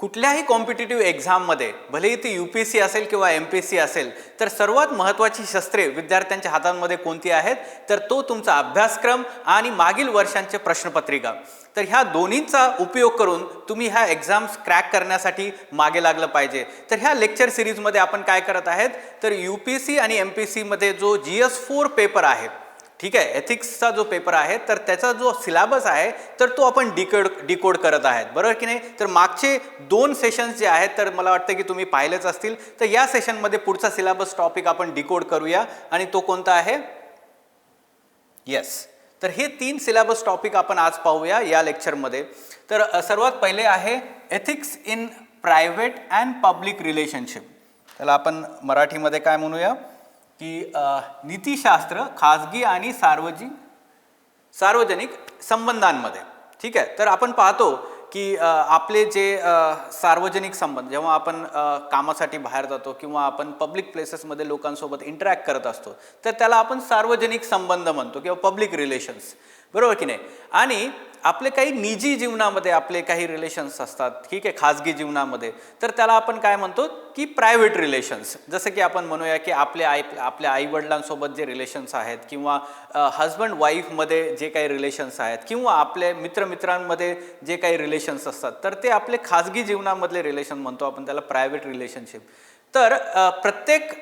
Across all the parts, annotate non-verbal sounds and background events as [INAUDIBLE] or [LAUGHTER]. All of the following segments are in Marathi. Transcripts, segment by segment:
कुठल्याही कॉम्पिटेटिव्ह एक्झाममध्ये भलेही ती यू पी एस सी असेल किंवा एम पी एस सी असेल तर सर्वात महत्त्वाची शस्त्रे विद्यार्थ्यांच्या हातांमध्ये कोणती आहेत? तर तो तुमचा अभ्यासक्रम आणि मागील वर्षांचे प्रश्नपत्रिका. तर ह्या दोन्हींचा उपयोग करून तुम्ही ह्या एक्झाम्स क्रॅक करण्यासाठी मागे लागलं पाहिजे. तर ह्या लेक्चर सिरीजमध्ये आपण काय करत आहेत? तर यू पी एस सी आणि एम पी एस सीमध्ये जो जी एस फोर पेपर आहे ठीक आहे? एथिक्सचा जो पेपर आहे तर त्याचा जो सिलेबस आहे तर तो आपण डिकोड डिकोड करत आहेत. बरोबर की नाही? तर मागचे दोन सेशन्स जे आहेत तर मला वाटतं की तुम्ही पाहिलेच असतील. तर या सेशनमध्ये पुढचा सिलेबस टॉपिक आपण डिकोड करूया. आणि तो कोणता आहे? येस तर हे तीन सिलेबस टॉपिक आपण आज पाहूया या लेक्चरमध्ये तर सर्वात पहिले आहे ethics in private and public relationship त्याला आपण मराठीमध्ये काय म्हणूया? की नीतीशास्त्र खाजगी आणि सार्वजनिक सार्वजनिक संबंधांमध्ये. ठीक आहे? तर आपण पाहतो की आपले जे सार्वजनिक संबंध जेव्हा आपण कामासाठी बाहेर जातो किंवा आपण पब्लिक प्लेसेसमध्ये लोकांसोबत इंटरॅक्ट करत असतो तर त्याला आपण सार्वजनिक संबंध म्हणतो किंवा पब्लिक रिलेशन्स बरोबर की नाही? आणि आपले काही निजी जीवनामध्ये आपले काही रिलेशन्स असतात ठीक आहे खाजगी जीवनामध्ये. तर त्याला आपण काय म्हणतो की प्रायव्हेट रिलेशन्स जसं की आपण म्हणूया की आपले आई आपल्या आईवडिलांसोबत जे रिलेशन्स आहेत किंवा हजबंड वाईफमध्ये जे काही रिलेशन्स आहेत किंवा आपले मित्रमित्रांमध्ये जे काही रिलेशन्स असतात तर ते आपले खाजगी जीवनामधले रिलेशन म्हणतो आपण त्याला प्रायव्हेट रिलेशनशिप तर प्रत्येक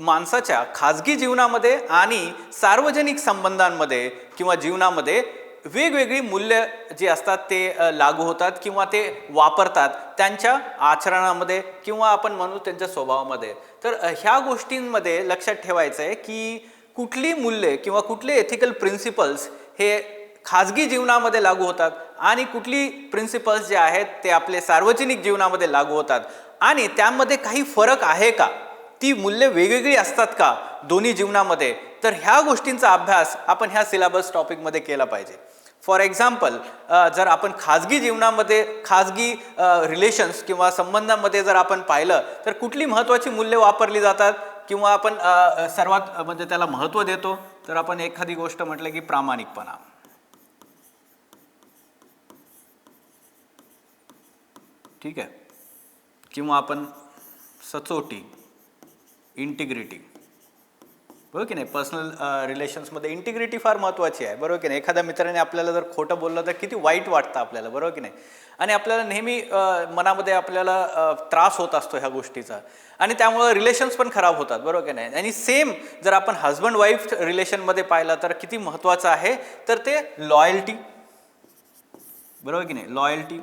माणसाच्या खाजगी जीवनामध्ये आणि सार्वजनिक संबंधांमध्ये किंवा जीवनामध्ये वेगवेगळी मूल्य जी असतात ते लागू होतात किंवा ते वापरतात त्यांच्या आचरणामध्ये किंवा आपण म्हणू त्यांच्या स्वभावामध्ये. तर ह्या गोष्टींमध्ये लक्षात ठेवायचं आहे की कुठली मूल्ये किंवा कुठले एथिकल प्रिन्सिपल्स हे खाजगी जीवनामध्ये लागू होतात आणि कुठली प्रिन्सिपल्स जे आहेत ते आपले सार्वजनिक जीवनामध्ये लागू होतात. आणि त्यामध्ये काही फरक आहे का? ती मूल्य वेगवेगळी असतात का दोन्ही जीवनामध्ये? तर ह्या गोष्टींचा अभ्यास आपण ह्या सिलेबस टॉपिकमध्ये केला पाहिजे. फॉर एक्झाम्पल जर आपण खाजगी जीवनामध्ये खाजगी रिलेशन्स किंवा संबंधामध्ये जर आपण पाहिलं तर कुठली महत्त्वाची मूल्य वापरली जातात? किंवा आपण सर्वात म्हणजे त्याला महत्त्व देतो? तर आपण एखादी गोष्ट म्हटलं की प्रामाणिकपणा. ठीक आहे? किंवा आपण सचोटी. इंटिग्रिटी बरोबर की नाही? पर्सनल रिलेशन्समध्ये इंटिग्रिटी फार महत्त्वाची आहे. बरोबर की नाही? एखाद्या मित्राने आपल्याला जर खोटं बोललं तर किती वाईट वाटतं आपल्याला. बरोबर की नाही? आणि आपल्याला नेहमी uh, मनामध्ये आपल्याला uh, त्रास होत असतो ह्या गोष्टीचा. आणि त्यामुळं रिलेशन्स पण खराब होतात. बरोबर की नाही? आणि सेम जर आपण हजबंड वाईफ रिलेशनमध्ये पाहिलं तर किती महत्त्वाचं आहे? तर ते लॉयल्टी बरोबर की नाही? लॉयल्टी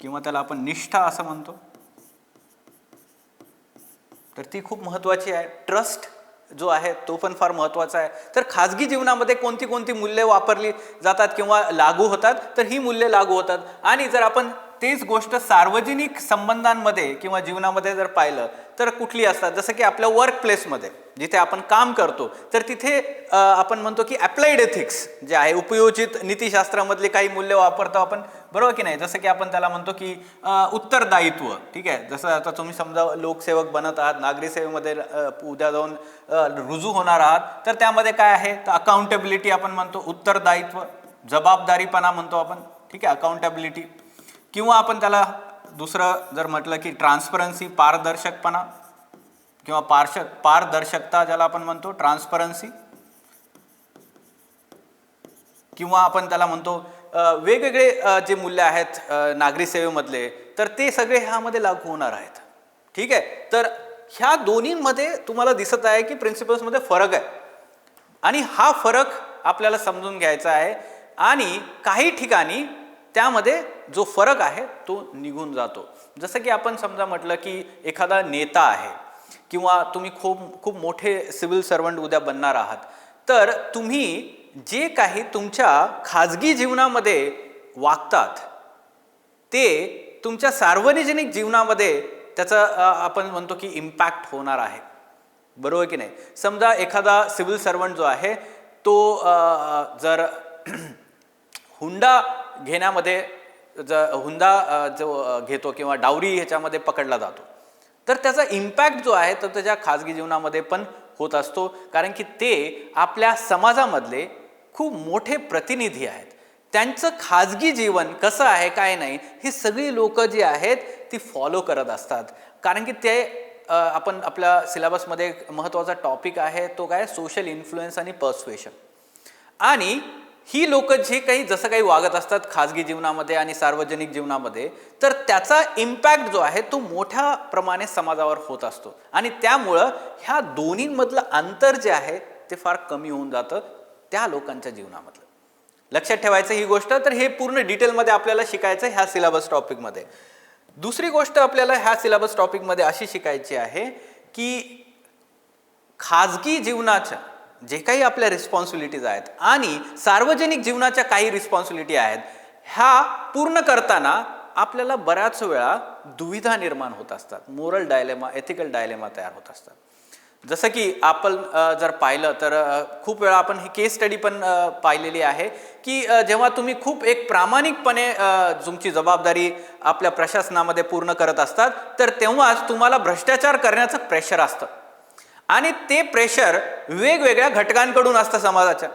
किंवा त्याला आपण निष्ठा असं म्हणतो. तर ती खूप महत्त्वाची आहे. ट्रस्ट जो आहे तो पण फार महत्त्वाचा आहे. तर खाजगी जीवनामध्ये कोणती कोणती मूल्ये वापरली जातात किंवा लागू होतात तर ही मूल्ये लागू होतात. आणि जर आपण तेच गोष्ट सार्वजनिक संबंधांमध्ये किंवा जीवनामध्ये जर पाहिलं तर कुठली असतात? जसं की आपल्या वर्क प्लेसमध्ये जिथे आपण काम करतो तर तिथे आपण म्हणतो की अप्लाइड एथिक्स जे आहे उपयोजित नीतीशास्त्रामधले काही मूल्य वापरतो आपण बरोबर की नाही? जसं की आपण त्याला म्हणतो की उत्तरदायित्व ठीक आहे? जसं आता तुम्ही समजा लोकसेवक बनत आहात नागरी सेवेमध्ये उद्या जाऊन रुजू होणार आहात तर त्यामध्ये काय आहे? तर अकाउंटेबिलिटी आपण म्हणतो उत्तरदायित्व जबाबदारीपणा म्हणतो आपण ठीक आहे? अकाउंटेबिलिटी किंवा आपण त्याला दुसरं जर म्हटलं की ट्रान्सपरन्सी पारदर्शकपणा किंवा पारशक पारदर्शकता ज्याला आपण म्हणतो ट्रान्सपरन्सी किंवा आपण त्याला म्हणतो वेगवेगळे जे मूल्य आहेत नागरी सेवेमधले तर ते सगळे ह्यामध्ये लागू होणार आहेत. ठीक आहे? तर ह्या दोन्हींमध्ये तुम्हाला दिसत आहे की प्रिन्सिपल्समध्ये फरक आहे. आणि हा फरक आपल्याला समजून घ्यायचा आहे आणि काही ठिकाणी त्यामध्ये जो फरक आहे तो निघून जातो. जसं की आपण समजा म्हटलं की एखादा नेता आहे किंवा तुम्ही खूप खूप मोठे सिव्हिल सर्वंट उद्या बनणार आहात. तर तुम्ही जे काही तुमच्या खाजगी जीवनामध्ये वागतात ते तुमच्या सार्वजनिक जीवनामध्ये त्याचा आपण म्हणतो की इम्पॅक्ट होणार आहे. बरोबर की नाही? समजा एखादा सिव्हिल सर्वंट जो आहे तो जर [CLEARS THROAT] हुंडा घेण्यामध्ये जर हुंडा जो घेतो किंवा डावरी ह्याच्यामध्ये पकडला जातो तर त्याचा इम्पॅक्ट जो आहे तो त्याच्या खाजगी जीवनामध्ये पण होत असतो. कारण की ते आपल्या समाजामधले खूप मोठे प्रतिनिधी आहेत. त्यांचं खाजगी जीवन कसं आहे काय नाही ही सगळी लोक जी आहेत ती फॉलो करत असतात. कारण की ते आपण आपल्या सिलेबसमध्ये एक महत्त्वाचा टॉपिक आहे तो काय? सोशल इन्फ्लुएन्स आणि पर्स्वेशन आणि ही लोक जे काही जसं काही वागत असतात खाजगी जीवनामध्ये आणि सार्वजनिक जीवनामध्ये तर त्याचा इम्पॅक्ट जो आहे तो मोठ्या प्रमाणे समाजावर होत असतो. आणि त्यामुळं ह्या दोन्हींमधलं अंतर जे आहे ते फार कमी होऊन जातं. त्या लोकांच्या जीवनामधलं. लक्षात ठेवायचं ही गोष्ट तर हे पूर्ण डिटेलमध्ये आपल्याला शिकायचं ह्या सिलेबस टॉपिकमध्ये. दुसरी गोष्ट आपल्याला ह्या सिलेबस टॉपिकमध्ये अशी शिकायची आहे की खाजगी जीवनाच्या जे काही आपल्या रिस्पॉन्सिबिलिटीज आहेत आणि सार्वजनिक जीवनाच्या काही रिस्पॉन्सिबिलिटी आहेत ह्या पूर्ण करताना आपल्याला बऱ्याच वेळा दुविधा निर्माण होत असतात. मोरल डायलेमा एथिकल डायलेमा तयार होत असतात. जसं की आपण जर पाहिलं तर खूप वेळा आपण ही केस स्टडी पण पाहिलेली आहे की जेव्हा तुम्ही खूप एक प्रामाणिकपणे तुमची जबाबदारी आपल्या प्रशासनामध्ये पूर्ण करत असतात तर तेव्हाच तुम्हाला भ्रष्टाचार करण्याचं प्रेशर असतं. आणि ते प्रेशर वेगवेगळ्या घटकांकडून असतं समाजाच्या.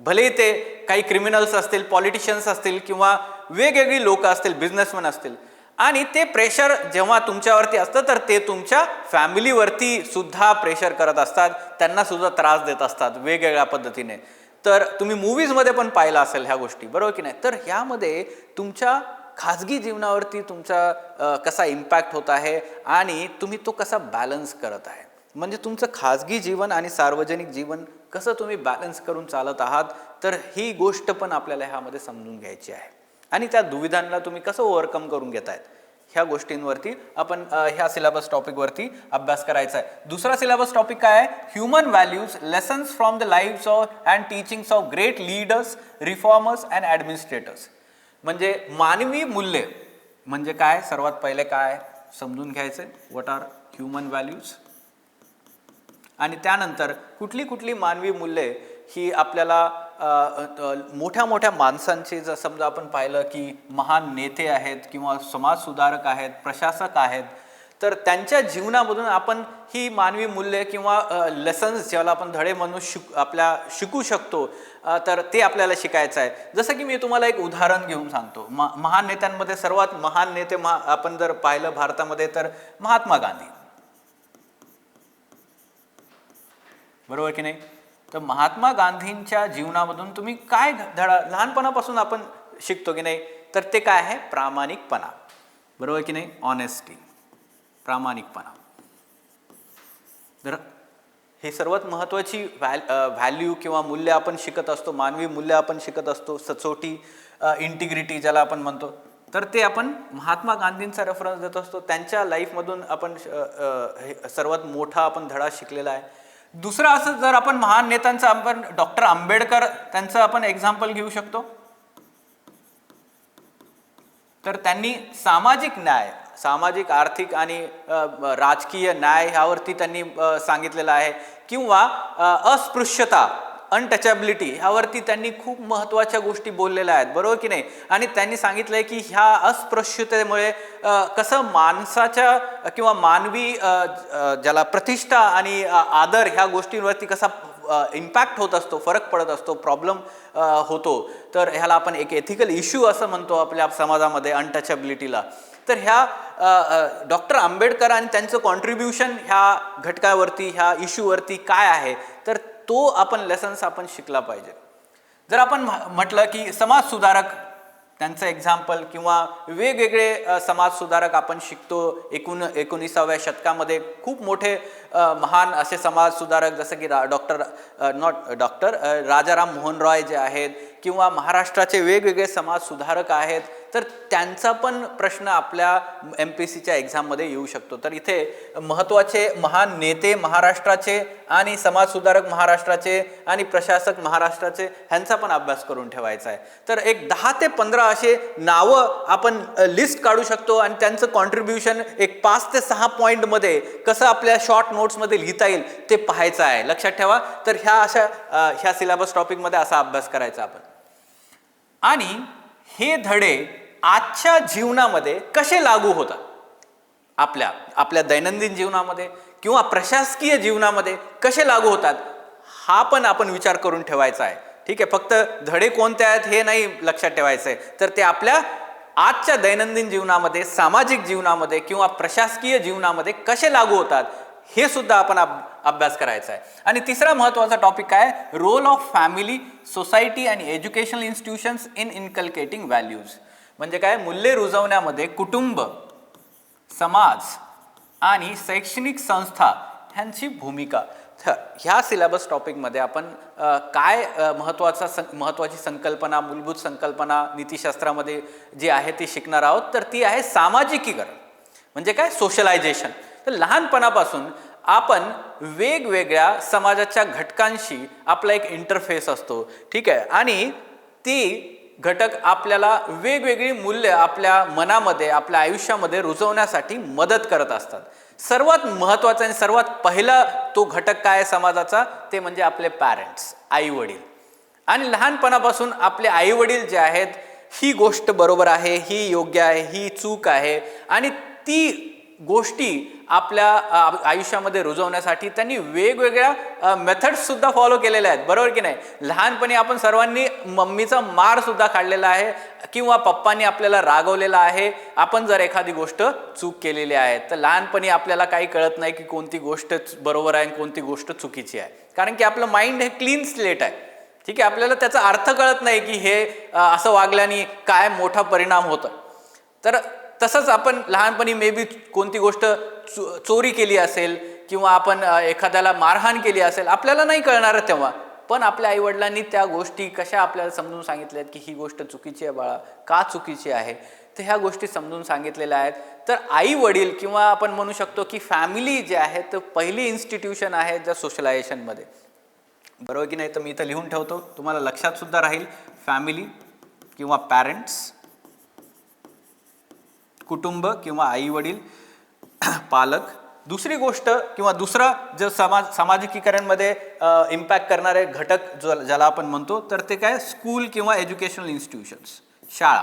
भले ते काही क्रिमिनल्स असतील पॉलिटिशियन्स असतील किंवा वेगवेगळी लोक असतील बिझनेसमॅन असतील. आणि ते प्रेशर जेव्हा तुमच्यावरती असतं तर ते तुमच्या फॅमिलीवरती सुद्धा प्रेशर करत असतात. त्यांना सुद्धा त्रास देत असतात वेगवेगळ्या पद्धतीने. तर तुम्ही मूवीजमध्ये पण पाहिलं असेल ह्या गोष्टी बरोबर की नाही? तर ह्यामध्ये तुमच्या खाजगी जीवनावरती तुमचा कसा इम्पॅक्ट होत आहे आणि तुम्ही तो कसा बॅलन्स करत आहे? म्हणजे तुमचं खाजगी जीवन आणि सार्वजनिक जीवन कसं तुम्ही बॅलन्स करून चालत आहात? तर ही गोष्ट पण आपल्याला ह्यामध्ये समजून घ्यायची आहे. आणि त्या दुविधांना तुम्ही कसं ओव्हरकम करून घेतायत? ह्या गोष्टींवरती आपण ह्या सिलेबस टॉपिकवरती अभ्यास करायचा आहे. दुसरा सिलेबस टॉपिक काय आहे? Human values lessons from the lifes of and teachings of great leaders reformers and administrators म्हणजे मानवी मूल्य म्हणजे काय? सर्वात पहिले काय? समजून घ्यायचं. वॉट आर ह्युमन व्हॅल्यूज आणि त्यानंतर कुठली कुठली मानवी मूल्ये ही आपल्याला मोठ्या मोठ्या माणसांचे जर समजा आपण पाहिलं की महान नेते आहेत किंवा समाजसुधारक आहेत प्रशासक आहेत तर त्यांच्या जीवनामधून आपण ही मानवी मूल्ये किंवा लेसन्स ज्याला आपण धडे म्हणून शिक आपल्या शिकू शकतो तर ते आपल्याला शिकायचं आहे. जसं की मी तुम्हाला एक उदाहरण घेऊन सांगतो. म महान नेत्यांमध्ये सर्वात महान नेते महा आपण जर पाहिलं भारतामध्ये तर महात्मा गांधी. बरोबर की नाही? तर महात्मा गांधींच्या जीवनामधून तुम्ही काय धडा लहानपणापासून आपण शिकतो की नाही? तर ते काय आहे? प्रामाणिकपणा. बरोबर की नाही? ऑनेस्टी प्रामाणिकपणा. तर हे सर्वात महत्त्वाची व्हॅल व्हॅल्यू किंवा मूल्य आपण शिकत असतो मानवी मूल्य आपण शिकत असतो सचोटी इंटिग्रिटी ज्याला आपण म्हणतो. तर ते आपण महात्मा गांधींचा रेफरन्स देत असतो. त्यांच्या लाईफमधून आपण हे सर्वात मोठा आपण धडा शिकलेला आहे. दुसरं असं जर आपण महान नेत्यांचं आपण डॉक्टर आंबेडकर त्यांचं आपण एक्झाम्पल घेऊ शकतो. तर त्यांनी सामाजिक न्याय सामाजिक आर्थिक आणि राजकीय न्याय ह्यावरती त्यांनी सांगितलेलं आहे. किंवा अस्पृश्यता अनटचॅबिलिटी ह्यावरती त्यांनी खूप महत्त्वाच्या गोष्टी बोललेल्या आहेत बरोबर की नाही? आणि त्यांनी सांगितलं आहे की ह्या अस्पृश्यतेमुळे कसं माणसाच्या किंवा मानवी ज्याला प्रतिष्ठा आणि आदर ह्या गोष्टींवरती कसा इम्पॅक्ट होत असतो फरक पडत असतो प्रॉब्लेम होतो. तर ह्याला आपण एक एथिकल इश्यू असं म्हणतो आपल्या समाजामध्ये अनटचॅबिलिटीला तर ह्या डॉक्टर आंबेडकर आणि त्यांचं कॉन्ट्रीब्युशन ह्या घटकावरती ह्या इश्यूवरती काय आहे? तर तो आपण लेसन्स आपण शिकला पाहिजे. जर आपण म्ह- म्हटलं की समाज सुधारक त्यांचं एक्झाम्पल किंवा वेगवेगळे समाजसुधारक आपण शिकतो एकूण एकोणीसाव्या शतकामध्ये खूप मोठे महान असे समाजसुधारक जसं की रा doctor not doctor Rajaram Mohan Roy जे आहेत किंवा महाराष्ट्राचे वेगवेगळे समाजसुधारक आहेत तर त्यांचा पण प्रश्न आपल्या एम पी सीच्या एक्झाममध्ये येऊ शकतो. तर इथे महत्त्वाचे महान नेते महाराष्ट्राचे आणि समाजसुधारक महाराष्ट्राचे आणि प्रशासक महाराष्ट्राचे ह्यांचा पण अभ्यास करून ठेवायचा आहे. तर एक दहा ते पंधरा असे नावं आपण लिस्ट काढू शकतो आणि त्यांचं कॉन्ट्रीब्युशन एक पाच ते सहा पॉईंटमध्ये कसं आपल्या शॉर्ट नोट्समध्ये लिहिता येईल ते पाहायचं आहे. लक्षात ठेवा. तर ह्या अशा ह्या सिलेबस टॉपिकमध्ये असा अभ्यास करायचा आपण. आणि हे धडे आजच्या जीवनामध्ये कसे लागू होतात? आपल्या आपल्या दैनंदिन जीवनामध्ये किंवा प्रशासकीय जीवनामध्ये कसे लागू होतात? हा पण आपण विचार करून ठेवायचा आहे. ठीक आहे फक्त धडे कोणते आहेत हे नाही लक्षात ठेवायचं. आहे तर ते आपल्या आजच्या दैनंदिन जीवनामध्ये सामाजिक जीवनामध्ये किंवा प्रशासकीय जीवनामध्ये कसे लागू होतात हे सुद्धा आपण अभ्यास करायचा आहे. आणि तिसरा महत्त्वाचा टॉपिक काय रोल ऑफ फॅमिली सोसायटी आणि educational institutions in inculcating values म्हणजे काय? मूल्ये रुजवण्यामध्ये कुटुंब समाज आणि शैक्षणिक संस्था ह्यांची भूमिका. तर ह्या सिलेबस टॉपिकमध्ये आपण काय महत्त्वाचा सं महत्त्वाची संकल्पना मूलभूत संकल्पना नीतिशास्त्रामध्ये जी आहे ती शिकणार आहोत तर ती आहे सामाजिकीकरण. म्हणजे काय? सोशलायझेशन तर लहानपणापासून आपण वेगवेगळ्या समाजाच्या घटकांशी आपला एक इंटरफेस असतो. ठीक आहे? आणि ती घटक आपल्याला वेगवेगळी मूल्य आपल्या मनामध्ये आपल्या आयुष्यामध्ये रुजवण्यासाठी मदत करत असतात. सर्वात महत्त्वाचा आणि सर्वात पहिला तो घटक काय आहे समाजाचा? ते म्हणजे आपले पॅरेंट्स आईवडील. आणि लहानपणापासून आपले आईवडील जे आहेत ही गोष्ट बरोबर आहे ही योग्य आहे ही चूक आहे. आणि ती गोष्टी आपल्या आयुष्यामध्ये रुजवण्यासाठी त्यांनी वेगवेगळ्या मेथड्स सुद्धा फॉलो केलेल्या आहेत. बरोबर की नाही? लहानपणी आपण सर्वांनी मम्मीचा मार सुद्धा काढलेला आहे किंवा पप्पांनी आपल्याला रागवलेला आहे. आपण जर एखादी गोष्ट चूक केलेली आहे तर लहानपणी आपल्याला काही कळत नाही की कोणती गोष्ट बरोबर आहे आणि कोणती गोष्ट चुकीची आहे. कारण की आपलं माइंड हे क्लीन स्लेट आहे. ठीक आहे? आपल्याला त्याचा अर्थ कळत नाही की हे असं वागल्याने काय मोठा परिणाम होतो तर तसंच आपण लहानपणी मे बी कोणती गोष्ट चो चोरी केली असेल किंवा आपण एखाद्याला मारहाण केली असेल आपल्याला नाही कळणार तेव्हा. पण आपल्या आईवडिलांनी त्या गोष्टी कशा आपल्याला समजून सांगितल्यात की ही गोष्ट चुकीची आहे बाळा का चुकीची आहे? तर ह्या गोष्टी समजून सांगितलेल्या आहेत. तर आई वडील किंवा आपण म्हणू शकतो की फॅमिली जे आहे तर पहिली इन्स्टिट्यूशन आहे ज्या सोशलायझेशनमध्ये बरोबर की नाही? तर मी इथं लिहून ठेवतो. तुम्हाला लक्षात सुद्धा राहील. फॅमिली किंवा पॅरेंट्स कुटुंब किंवा आई वडील [CLEARS THROAT] पालक. दुसरी गोष्ट किंवा दुसरा जो समाज सामाजिकीकरणमध्ये इम्पॅक्ट करणारे घटक जो ज्याला आपण म्हणतो तर ते काय? स्कूल किंवा एज्युकेशनल इन्स्टिट्यूशन्स शाळा.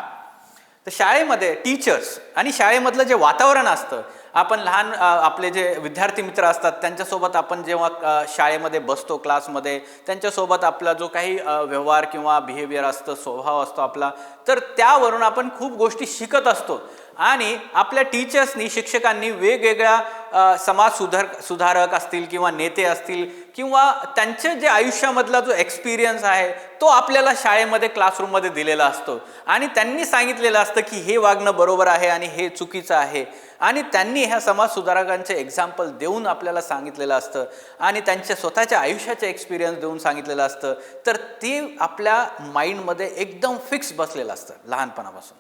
तर शाळेमध्ये टीचर्स आणि शाळेमधलं जे वातावरण असतं आपण लहान आपले जे विद्यार्थी मित्र असतात त्यांच्यासोबत आपण जेव्हा शाळेमध्ये बसतो क्लासमध्ये त्यांच्यासोबत आपला जो काही व्यवहार किंवा बिहेवियर असतं स्वभाव असतो आपला तर त्यावरून आपण खूप गोष्टी शिकत असतो. आणि आपल्या टीचर्सनी शिक्षकांनी वेगवेगळ्या समाज सुधार सुधारक असतील किंवा नेते असतील किंवा त्यांच्या जे आयुष्यामधला जो एक्सपिरियन्स आहे तो आपल्याला शाळेमध्ये क्लासरूममध्ये दिलेला असतो. आणि त्यांनी सांगितलेलं असतं की हे वागणं बरोबर आहे आणि हे चुकीचं आहे. आणि त्यांनी ह्या समाज सुधारकांचे एक्झाम्पल देऊन आपल्याला सांगितलेलं असतं. आणि त्यांच्या स्वतःच्या आयुष्याचे एक्सपिरियन्स देऊन सांगितलेलं असतं. तर ते आपल्या माइंडमध्ये एकदम फिक्स बसलेलं असतं लहानपणापासून.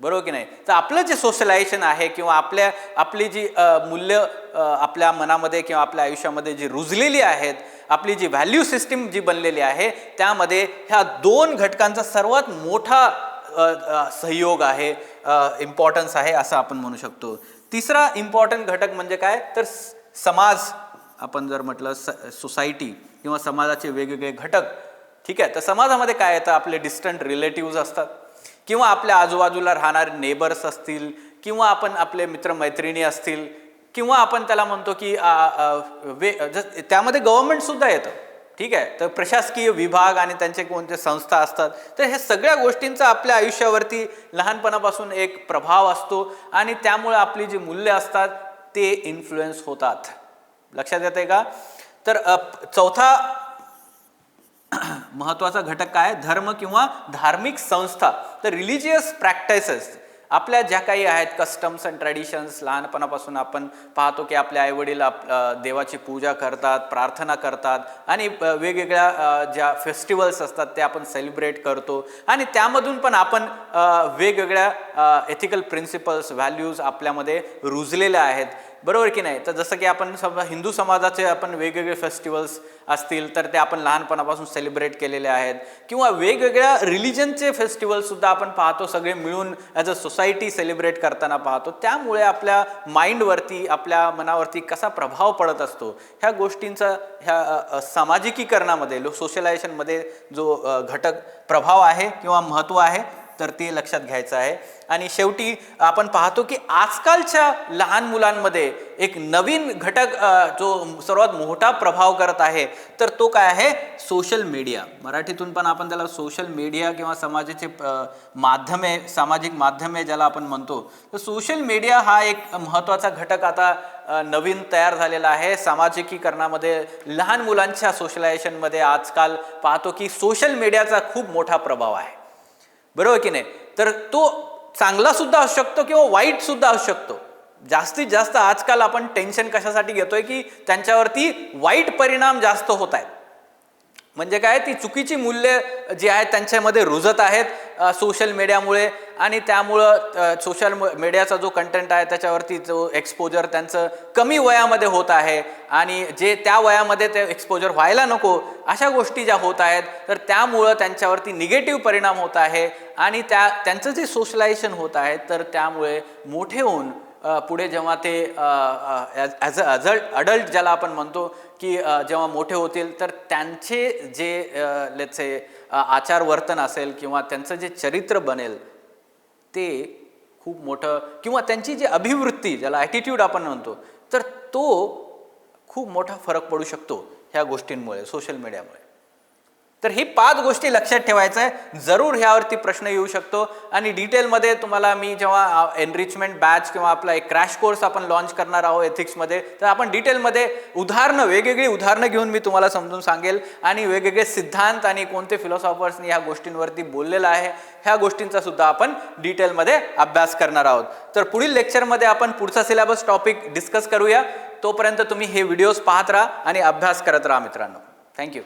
बरोबर की नाही? तर आपलं जे सोशलायझेशन आहे किंवा आपल्या आपली जी मूल्य आपल्या मनामध्ये किंवा आपल्या आयुष्यामध्ये जी रुजलेली आहेत आपली जी व्हॅल्यू सिस्टीम जी बनलेली आहे त्यामध्ये ह्या दोन घटकांचा सर्वात मोठा सहयोग आहे इम्पॉर्टन्स आहे असं आपण म्हणू शकतो. तिसरा इम्पॉर्टंट घटक म्हणजे काय? तर समाज आपण जर म्हटलं स सोसायटी किंवा समाजाचे वेगवेगळे घटक ठीक आहे? तर समाजामध्ये काय येतं? आपले डिस्टंट रिलेटिव्ज असतात. किंवा आपल्या आजूबाजूला राहणारे नेबर्स असतील किंवा आपण आपले मित्रमैत्रिणी असतील किंवा आपण त्याला म्हणतो की आ, आ, वे ज- त्यामध्ये गव्हर्नमेंटसुद्धा येतं. ठीक आहे? तर प्रशासकीय विभाग आणि त्यांचे कोणते संस्था असतात तर हे सगळ्या गोष्टींचा आपल्या आयुष्यावरती लहानपणापासून एक प्रभाव असतो आणि त्यामुळे आपली जी मूल्य असतात ते इन्फ्लुएन्स होतात. लक्षात येते का? तर चौथा [CLEARS THROAT] महत्त्वाचा घटक काय? धर्म किंवा धार्मिक संस्था. तर रिलिजियस प्रॅक्टिसेस आपल्या ज्या काही आहेत कस्टम्स अँड ट्रॅडिशन्स लहानपणापासून आपण पाहतो की आपले आईवडील आप देवाची पूजा करतात प्रार्थना करतात आणि वेगवेगळ्या ज्या फेस्टिवल्स असतात ते आपण सेलिब्रेट करतो. आणि त्यामधून पण आपण वेगवेगळ्या एथिकल प्रिन्सिपल्स व्हॅल्यूज आपल्यामध्ये रुजलेल्या आहेत. बरोबर की नाही? तर जसं की आपण समजा हिंदू समाजाचे आपण वेगवेगळे फेस्टिवल्स असतील तर ते आपण लहानपणापासून सेलिब्रेट केलेले आहेत. किंवा वेगवेगळ्या रिलिजनचे फेस्टिवल्ससुद्धा आपण पाहतो सगळे मिळून ॲज अ सोसायटी सेलिब्रेट करताना पाहतो. त्यामुळे आपल्या माइंडवरती आपल्या मनावरती कसा प्रभाव पडत असतो? ह्या गोष्टींचा ह्या सामाजिकीकरणामध्ये लो सोशलायझेशनमध्ये जो घटक प्रभाव आहे किंवा महत्त्व आहे तर ते लक्षात घ्यायचं आहे. आणि शेवटी आपण पाहतो की आजकालच्या लहान मुलांमध्ये एक नवीन घटक जो सर्वात मोठा प्रभाव करत आहे तर तो काय आहे? Social media. मराठीतून पण आपण त्याला सोशल मीडिया किंवा समाजाचे माध्यमे सामाजिक माध्यमे ज्याला आपण म्हणतो तर सोशल मीडिया हा एक महत्त्वाचा घटक आता नवीन तयार झालेला आहे. सामाजिकीकरणामध्ये लहान मुलांच्या सोशलायझेशनमध्ये आजकाल पाहतो की सोशल मीडियाचा खूप मोठा प्रभाव आहे. बरोबर की नाही? तर तो चांगला सुद्धा असू शकतो किंवा वाईट सुद्धा असू शकतो. जास्तीत जास्त आजकाल आपण टेन्शन कशासाठी घेतोय की त्यांच्यावरती वाईट परिणाम जास्त होत आहेत. म्हणजे काय ती चुकीची मूल्य जी आहेत त्यांच्यामध्ये रुजत आहेत सोशल मीडियामुळे आणि त्यामुळं सोशल मीडियाचा जो कंटेंट आहे त्याच्यावरती जो एक्सपोजर त्यांचं कमी वयामध्ये होत आहे. आणि जे त्या वयामध्ये ते एक्सपोजर व्हायला नको अशा गोष्टी ज्या होत आहेत तर त्यामुळं त्यांच्यावरती निगेटिव्ह परिणाम होत आहे. आणि त्या त्यांचं जे सोशलायझेशन होत आहे तर त्यामुळे मोठे होऊन पुढे जेव्हा ते ॲज अ अजल्ट अडल्ट ज्याला आपण म्हणतो की जेव्हा मोठे होतील तर त्यांचे जे लेचे आचार वर्तन असेल किंवा त्यांचं जे चरित्र बनेल ते खूप मोठं किंवा त्यांची जी अभिवृत्ती ज्याला ॲटिट्यूड आपण म्हणतो तर तो खूप मोठा फरक पडू शकतो ह्या गोष्टींमुळे सोशल मीडियामुळे तर ही पाच गोष्टी लक्षात ठेवायचं आहे जरूर ह्यावरती प्रश्न येऊ शकतो. आणि डिटेलमध्ये तुम्हाला मी जेव्हा एनरिचमेंट बॅच किंवा आपला एक क्रॅश कोर्स आपण लॉन्च करणार आहोत एथिक्समध्ये तर आपण डिटेलमध्ये उदाहरणं वेगवेगळी उदाहरणं घेऊन मी तुम्हाला समजून सांगेल. आणि वेगवेगळे सिद्धांत आणि कोणते फिलॉसॉफर्सनी ह्या गोष्टींवरती बोललेलं आहे ह्या गोष्टींचा सुद्धा आपण डिटेलमध्ये अभ्यास करणार आहोत. तर पुढील लेक्चरमध्ये आपण पुढचा सिलेबस टॉपिक डिस्कस करूया. तोपर्यंत तुम्ही हे व्हिडिओज पाहत राहा आणि अभ्यास करत राहा मित्रांनो. थँक्यू